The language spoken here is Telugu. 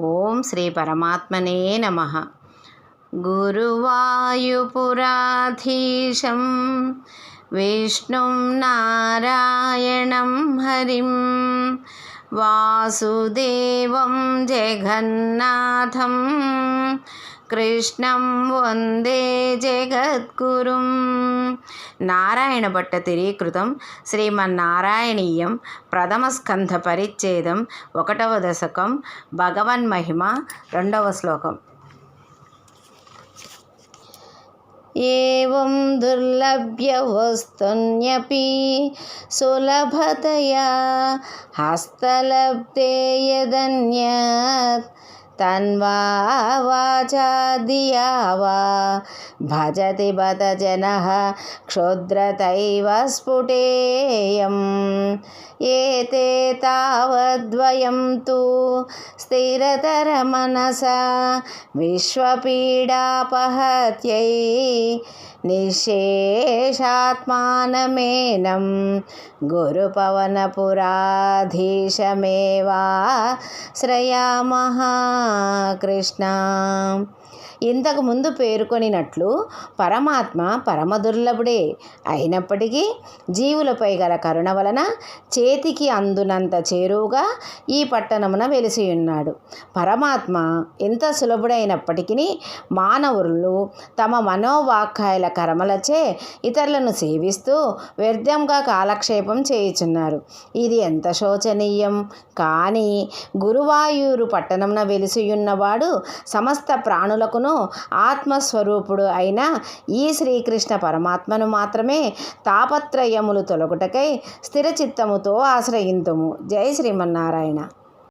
ఓం శ్రీ పరమాత్మనే నమ. గురువాయుపురాధీశం విష్ణుం నారాయణం హరిం వాసుదేవం జగన్నాథం కృష్ణం వందే జగద్గురుం. నారాయణ భట్ట తిరీకృతం శ్రీమన్నారాయణీయం ప్రథమ స్కంధ పరిచ్ఛేదం ఒకటవ దశకం భగవన్మహిమ రెండవ శ్లోకం. ఏం దుర్లభ్య వస్తున్యపి సులభతయా హస్తలబ్ధే तन्वा वाचा दिया भजति बत जनः क्षुद्रतैव स्फुटेयम्। एते तावद्वयं तु स्थिरतरमनसा विश्वपीडापहत्यै निशेषात्मानमेनं। गुरुपवनपुराधीशमेवाश्रयामः కృష్ణ. ఇంతకు ముందు పేర్కొనినట్లు పరమాత్మ పరమ దుర్లభుడే అయినప్పటికీ జీవులపై గల కరుణ వలన చేతికి అందునంత చేరువుగా ఈ పట్టణమున వెలిసి ఉన్నాడు పరమాత్మ ఎంత సులభుడైనప్పటికీ మానవులు తమ మనోవాక్యాల కర్మలచే ఇతరులను సేవిస్తూ వ్యర్థంగా కాలక్షేపం చేయుచున్నారు. ఇది ఎంత శోచనీయం! కానీ గురువాయూరు పట్టణమున వెలిసియున్నవాడు సమస్త ప్రాణులకును ఆత్మస్వరూపుడు అయిన ఈ శ్రీకృష్ణ పరమాత్మను మాత్రమే తాపత్రయములు తొలగుటకై స్థిరచిత్తముతో ఆశ్రయింతుము. జై శ్రీమన్నారాయణ.